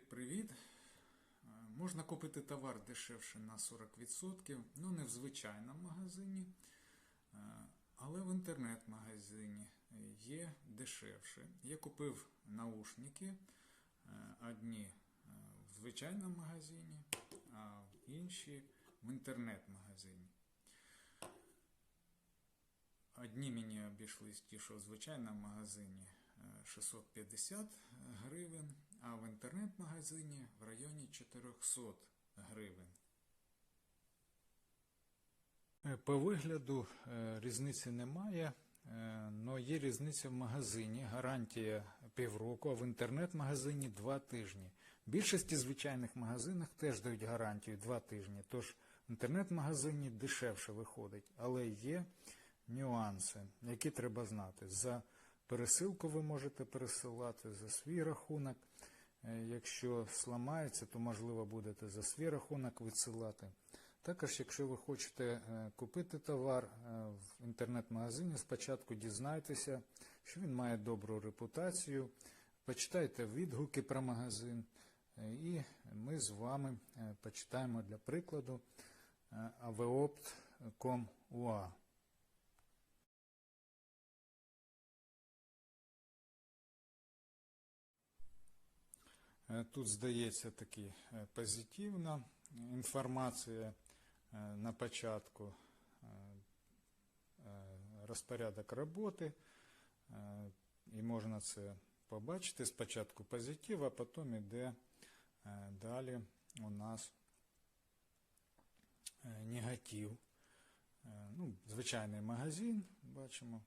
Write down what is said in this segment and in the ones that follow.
Привіт-привіт. Е, Можна купити товар дешевше на 40%, ну не в звичайному магазині, е, але в інтернет-магазині є дешевше. Я купив наушники, е, одні в звичайному магазині, а інші в інтернет-магазині. Одні мені обійшлись ті, що в звичайному магазині е, 650 гривень, а в інтернет-магазині в районі 400 гривень. Е, По вигляду е, різниці немає, але є різниця в магазині. Гарантія півроку, а в інтернет-магазині 2 тижні. В більшості звичайних магазинах теж дають гарантію 2 тижні. Тож в інтернет-магазині дешевше виходить, але є нюанси, які треба знати. За пересилку ви можете пересилати за свій рахунок. Е, Якщо сламається, то можливо будете за свій рахунок відсилати. Також, якщо ви хочете е, купити товар е, в інтернет-магазині, спочатку дізнайтеся, що він має добру репутацію, почитайте відгуки про магазин, і ми з вами почитаємо для прикладу aveopt.com.ua. Тут здається таки е, позитивна інформація е, на початку е, розпорядок роботи, і можна це побачити. Спочатку позитив, а потім іде далі у нас негатив. Ну, звичайний магазин, бачимо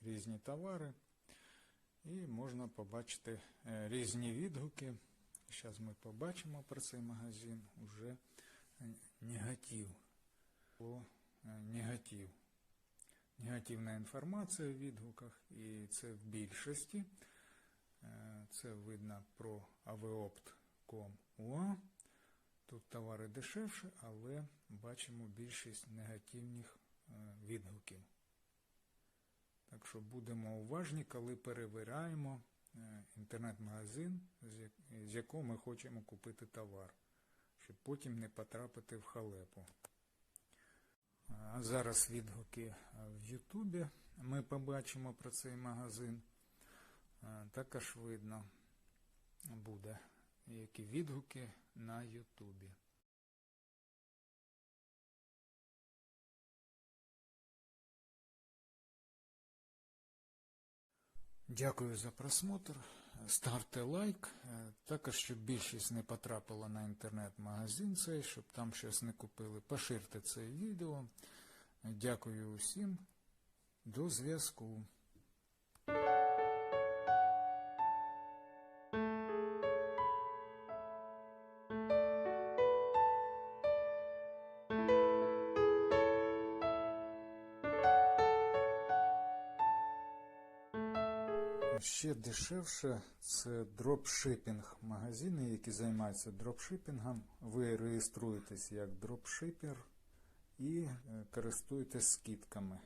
різні товари. І можна побачити різні відгуки. Зараз ми побачимо про цей магазин уже е, негатив. Е, негатив. Негативна інформація в відгуках, і це в більшості. Е, Це видно про aveopt.com.ua. Тут товари дешевше, але бачимо більшість негативних відгуків. Так що будемо уважні, коли перевіряємо інтернет-магазин, з якого ми хочемо купити товар, щоб потім не потрапити в халепу. А зараз відгуки е, в Ютубі ми побачимо про цей магазин. Е, Також видно буде, які відгуки на Ютубі. Дякую за просмотр. Ставте лайк. Е, Також, щоб більшість не потрапила на інтернет-магазин цей, щоб там щось не купили. Поширте це відео. Дякую усім. До зв'язку. Ще дешевше це дропшипінг магазини, які займаються дропшипінгом. Ви реєструєтесь як дропшипер і е, користуєтесь скидками.